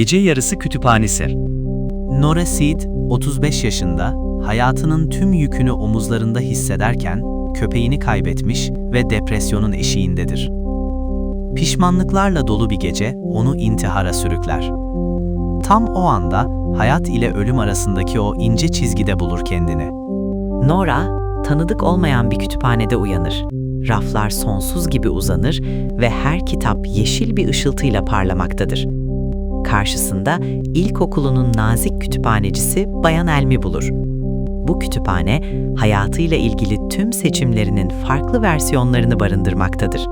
Gece Yarısı Kütüphanesi Nora Seed, 35 yaşında, hayatının tüm yükünü omuzlarında hissederken köpeğini kaybetmiş ve depresyonun eşiğindedir. Pişmanlıklarla dolu bir gece onu intihara sürükler. Tam o anda hayat ile ölüm arasındaki o ince çizgide bulur kendini. Nora, tanıdık olmayan bir kütüphanede uyanır. Raflar sonsuz gibi uzanır ve her kitap yeşil bir ışıltıyla parlamaktadır. Karşısında ilkokulunun nazik kütüphanecisi Bayan Elmi bulur. Bu kütüphane, hayatıyla ilgili tüm seçimlerinin farklı versiyonlarını barındırmaktadır.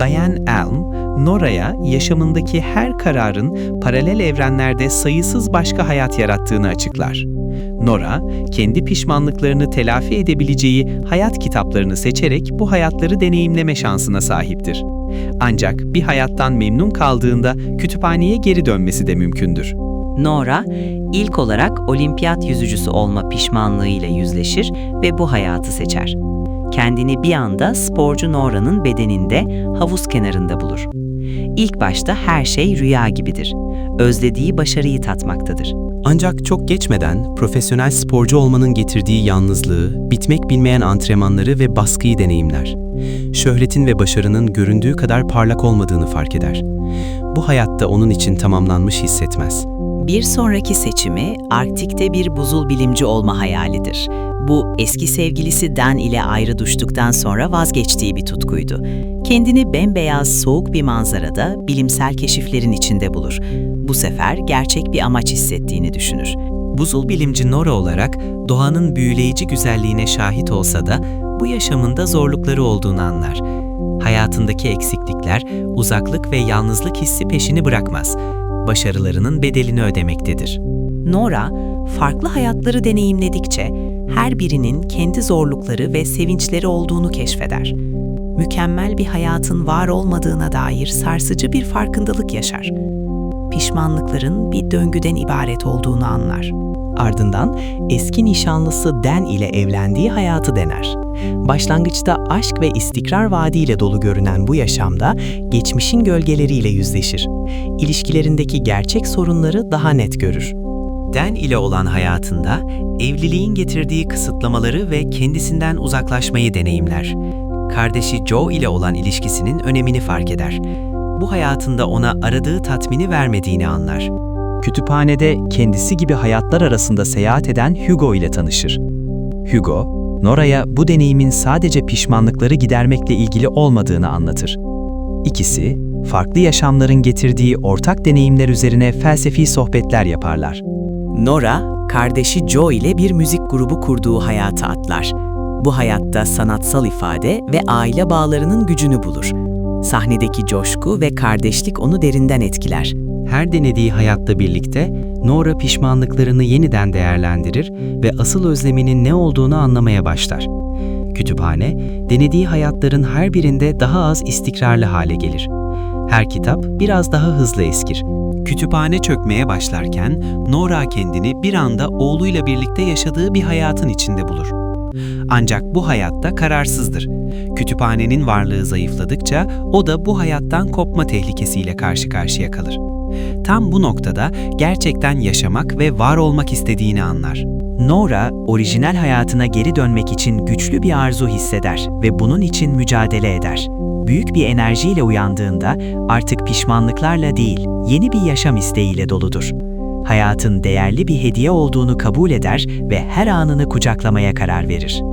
Bayan Elm, Nora'ya yaşamındaki her kararın paralel evrenlerde sayısız başka hayat yarattığını açıklar. Nora, kendi pişmanlıklarını telafi edebileceği hayat kitaplarını seçerek bu hayatları deneyimleme şansına sahiptir. Ancak bir hayattan memnun kaldığında kütüphaneye geri dönmesi de mümkündür. Nora, ilk olarak olimpiyat yüzücüsü olma pişmanlığıyla yüzleşir ve bu hayatı seçer. Kendini bir anda sporcu Nora'nın bedeninde havuz kenarında bulur. İlk başta her şey rüya gibidir. Özlediği başarıyı tatmaktadır. Ancak çok geçmeden profesyonel sporcu olmanın getirdiği yalnızlığı, bitmek bilmeyen antrenmanları ve baskıyı deneyimler. Şöhretin ve başarının göründüğü kadar parlak olmadığını fark eder. Bu hayatta onun için tamamlanmış hissetmez. Bir sonraki seçimi Arktik'te bir buzul bilimci olma hayalidir. Bu eski sevgilisi Dan ile ayrı düştükten sonra vazgeçtiği bir tutkuydu. Kendini bembeyaz soğuk bir manzarada bilimsel keşiflerin içinde bulur. Bu sefer gerçek bir amaç hissettiğini düşünür. Buzul bilimci Nora olarak doğanın büyüleyici güzelliğine şahit olsa da bu yaşamında zorlukları olduğunu anlar. Hayatındaki eksiklikler, uzaklık ve yalnızlık hissi peşini bırakmaz. Başarılarının bedelini ödemektedir. Nora, farklı hayatları deneyimledikçe her birinin kendi zorlukları ve sevinçleri olduğunu keşfeder. Mükemmel bir hayatın var olmadığına dair sarsıcı bir farkındalık yaşar. Pişmanlıkların bir döngüden ibaret olduğunu anlar. Ardından eski nişanlısı Dan ile evlendiği hayatı dener. Başlangıçta aşk ve istikrar vaadiyle dolu görünen bu yaşamda geçmişin gölgeleriyle yüzleşir. İlişkilerindeki gerçek sorunları daha net görür. Dan ile olan hayatında evliliğin getirdiği kısıtlamaları ve kendisinden uzaklaşmayı deneyimler. Kardeşi Joe ile olan ilişkisinin önemini fark eder. Bu hayatında ona aradığı tatmini vermediğini anlar. Kütüphanede kendisi gibi hayatlar arasında seyahat eden Hugo ile tanışır. Hugo, Nora'ya bu deneyimin sadece pişmanlıkları gidermekle ilgili olmadığını anlatır. İkisi, farklı yaşamların getirdiği ortak deneyimler üzerine felsefi sohbetler yaparlar. Nora, kardeşi Joe ile bir müzik grubu kurduğu hayata atlar. Bu hayatta sanatsal ifade ve aile bağlarının gücünü bulur. Sahnedeki coşku ve kardeşlik onu derinden etkiler. Her denediği hayatta birlikte Nora pişmanlıklarını yeniden değerlendirir ve asıl özleminin ne olduğunu anlamaya başlar. Kütüphane, denediği hayatların her birinde daha az istikrarlı hale gelir. Her kitap biraz daha hızlı eskir. Kütüphane çökmeye başlarken Nora kendini bir anda oğluyla birlikte yaşadığı bir hayatın içinde bulur. Ancak bu hayatta kararsızdır. Kütüphanenin varlığı zayıfladıkça o da bu hayattan kopma tehlikesiyle karşı karşıya kalır. Tam bu noktada gerçekten yaşamak ve var olmak istediğini anlar. Nora, orijinal hayatına geri dönmek için güçlü bir arzu hisseder ve bunun için mücadele eder. Büyük bir enerjiyle uyandığında artık pişmanlıklarla değil, yeni bir yaşam isteğiyle doludur. Hayatın değerli bir hediye olduğunu kabul eder ve her anını kucaklamaya karar verir.